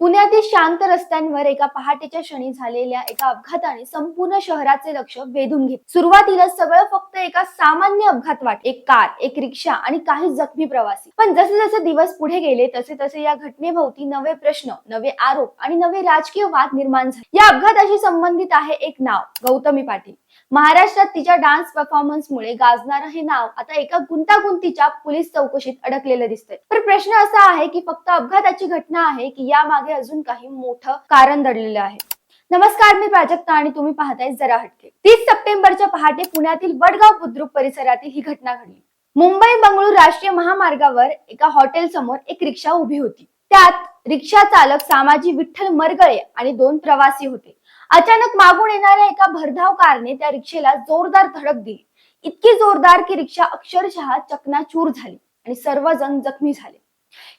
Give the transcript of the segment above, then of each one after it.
पुण्यातील शांत रस्त्यांवर एका पहाटेच्या क्षणी झालेल्या एका अपघाताने संपूर्ण शहराचे लक्ष वेधून घेत सुरुवातीला सगळं फक्त एका सामान्य अपघात वाट एक कार एक रिक्षा आणि काही जखमी प्रवासी. पण जसे जसे दिवस पुढे गेले तसे तसे या घटनेभोवती नवे प्रश्न नवे आरोप आणि नवे राजकीय वाद निर्माण झाले. या अपघाताशी संबंधित आहे एक नाव गौतमी पाटील. महाराष्ट्रात तिच्या डान्स परफॉर्मन्समुळे गाजणारं हे नाव आता एका गुंतागुंतीच्या पोलीस चौकशीत अडकलेलं दिसतंय. पण प्रश्न असा आहे की फक्त अपघाताची घटना आहे की यामागे अजून काही मोठं कारण दडलेलं आहे? नमस्कार मी प्राजक्ता आणि तुम्ही पाहताय जरा हटके. तीस सप्टेंबरच्या पहाटे पुण्यातील वडगाव बुद्रुक परिसरातील ही घटना घडली. मुंबई बंगळूर राष्ट्रीय महामार्गावर एका हॉटेल समोर एक रिक्षा उभी होती. त्यात रिक्षा चालक सामाजी विठ्ठल मरगळे आणि दोन प्रवासी होते. अचानक मागून येणाऱ्या एका भरधाव कारने त्या रिक्षेला जोरदार धडक दिली. इतकी जोरदार की रिक्षा अक्षरशः चकनाचूर झाली आणि सर्वजण जखमी झाले.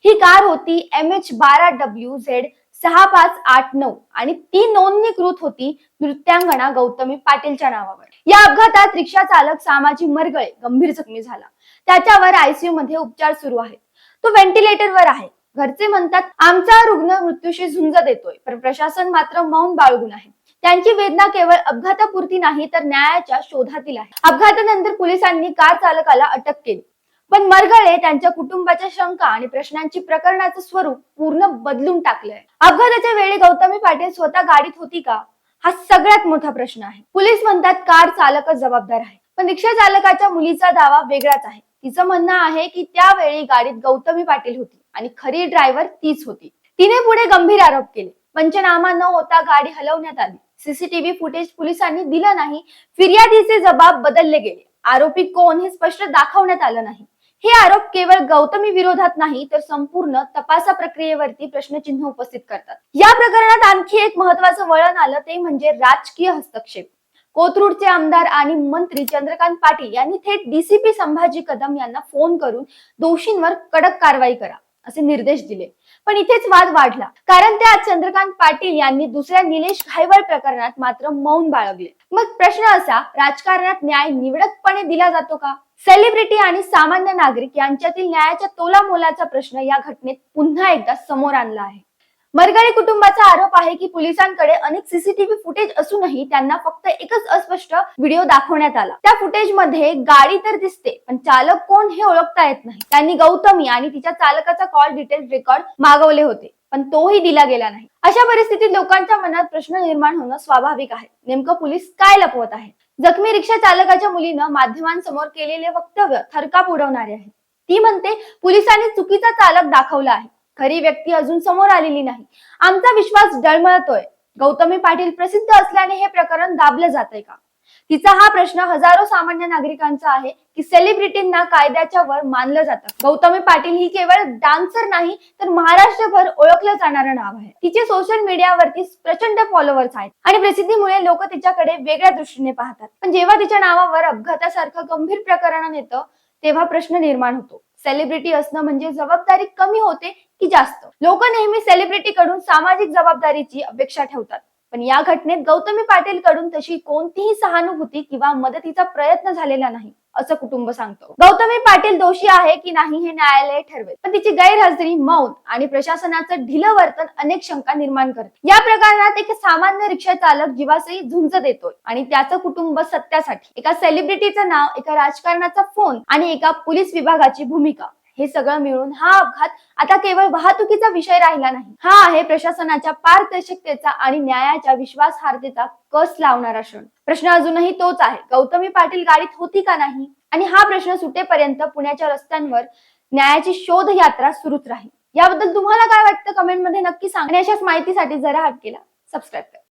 ही कार होती एम एच बारा डब्ल्यू झेड सहा पाच आठ नऊ आणि ती नोंदणीकृत होती नृत्यांगणा गौतमी पाटीलच्या नावावर. या अपघातात रिक्षा चालक सामाजी मरगळे गंभीर जखमी झाला. त्याच्यावर आयसीयू मध्ये उपचार सुरू आहेत. तो व्हेंटिलेटरवर आहे. घरचे म्हणतात आमचा रुग्ण मृत्यूशी झुंज देतोय पण प्रशासन मात्र मौन बाळगून आहे. त्यांची वेदना केवळ अपघातापुरती नाही तर न्यायाच्या शोधातील आहे. अपघातानंतर पोलिसांनी कार चालकाला अटक केली. पण मरगळे त्यांच्या कुटुंबाच्या शंका आणि प्रश्नांची प्रकरणाचं स्वरूप पूर्ण बदलून टाकलंय. अपघाताच्या वेळी गौतमी पाटील स्वतः गाडीत होती का? हा सगळ्यात मोठा प्रश्न आहे. पोलीस म्हणतात कार चालकच जबाबदार आहे पण रिक्षा चालकाच्या मुलीचा दावा वेगळाच आहे. तिचं म्हणणं आहे की त्यावेळी गाडीत गौतमी पाटील होती. आणि खरी ड्रायव्हर तीच होती. तिने पुढे गंभीर आरोप केले. पंचनामा न होता गाडी हलवण्यात आली. सीसीटीव्ही फुटेज पोलिसांनी दिलं नाही. फिर्यादीचे जबाब बदलले गेले. आरोपी कोण हे स्पष्ट दाखवण्यात आलं नाही. हे आरोप केवळ गौतमी विरोधात नाही तर संपूर्ण तपासा प्रक्रियेवरती प्रश्नचिन्ह उपस्थित करतात. या प्रकरणात आणखी एक महत्वाचं वळण आलं ते म्हणजे राजकीय हस्तक्षेप. कोथरूडचे आमदार आणि मंत्री चंद्रकांत पाटील यांनी थेट डीसीपी संभाजी कदम यांना फोन करून दोषींवर कडक कारवाई करा. असे निर्देश दिले. पण इथेच वाद वाढला. कारण त्यात चंद्रकांत पाटील यांनी दुसऱ्या निलेश घायवळ प्रकरणात मात्र मौन बाळगले. मग प्रश्न असा राजकारणात न्याय निवडकपणे दिला जातो का? सेलिब्रिटी आणि सामान्य नागरिक यांच्यातील न्यायाच्या तोलामोलाचा प्रश्न या घटनेत पुन्हा एकदा समोर आणला आहे. मरगळे कुटुंबाचा आरोप आहे की पोलिसांकडे अनेक सीसीटीव्ही फुटेज असूनही त्यांना फक्त एकच अस्पष्ट व्हिडिओ दाखवण्यात आला. त्या फुटेजमध्ये गाडी तर दिसते पण चालक कोण हे ओळखता येत नाही. त्यांनी गौतमी आणि तिच्या चालकाचा कॉल डिटेल रेकॉर्ड मागवले होते पण तोही दिला गेला नाही. अशा परिस्थितीत लोकांच्या मनात प्रश्न निर्माण होणं स्वाभाविक आहे. नेमकं पोलीस काय लपवत आहे? जखमी रिक्षा चालकाच्या मुलीनं माध्यमांसमोर केलेले वक्तव्य थरकाप उडवणारे आहे. ती म्हणते पोलिसांनी चुकीचा चालक दाखवला आहे. खरी व्यक्ती अजून समोर आलेली नाही. आमचा विश्वास डळमळतोय. गौतमी पाटील प्रसिद्ध असल्याने हे प्रकरण दाबलं जातंय का? तिचा हा प्रश्न हजारो सामान्य नागरिकांचा आहे की सेलिब्रिटींना कायद्याच्या वर मानलं जातं. गौतमी पाटील ही केवळ डान्सर नाही तर महाराष्ट्रभर ओळखलं जाणारं नाव आहे. तिचे सोशल मीडियावरती प्रचंड फॉलोअर्स आहेत. आणि प्रसिद्धीमुळे लोक तिच्याकडे वेगळ्या दृष्टीने पाहतात. पण जेव्हा तिच्या नावावर अपघातासारखं गंभीर प्रकरण येतं तेव्हा प्रश्न निर्माण होतो. सेलिब्रिटी असणं म्हणजे जबाबदारी कमी होते की जास्त. लोक नेहमी सेलिब्रिटी कडून सामाजिक जबाबदारीची अपेक्षा ठेवतात. पण या घटनेत गौतमी पाटील कडून तशी कोणतीही सहानुभूती किंवा मदतीचा प्रयत्न झालेला नाही असं कुटुंब सांगतो. गौतमी पाटील दोषी आहे की नाही हे न्यायालय ठरवेल. पण तिची गैरहजेरी मौन आणि प्रशासनाचं ढिलं वर्तन अनेक शंका निर्माण करते. या प्रकरणात एक सामान्य रिक्षा चालक जीवासही झुंज देतोय आणि त्याचं कुटुंब सत्यासाठी. एका सेलिब्रिटीचं नाव एका राजकारणाचा फोन आणि एका पोलीस विभागाची भूमिका. हे सगळं मिळून हा अपघात आता केवळ वाहतुकीचा विषय राहिला नाही. हा आहे प्रशासनाच्या पारदर्शकतेचा आणि न्यायाच्या विश्वासार्हतेचा कस लावणारा क्षण. प्रश्न अजूनही तोच आहे. गौतमी पाटील गाडीत होती का नाही? आणि हा प्रश्न सुटेपर्यंत पुण्याच्या रस्त्यांवर न्यायाची शोध यात्रा सुरूच राहील. याबद्दल तुम्हाला काय वाटतं? कमेंटमध्ये नक्की सांगण्याच्याच माहितीसाठी जरा हात केला. सबस्क्राईब करा.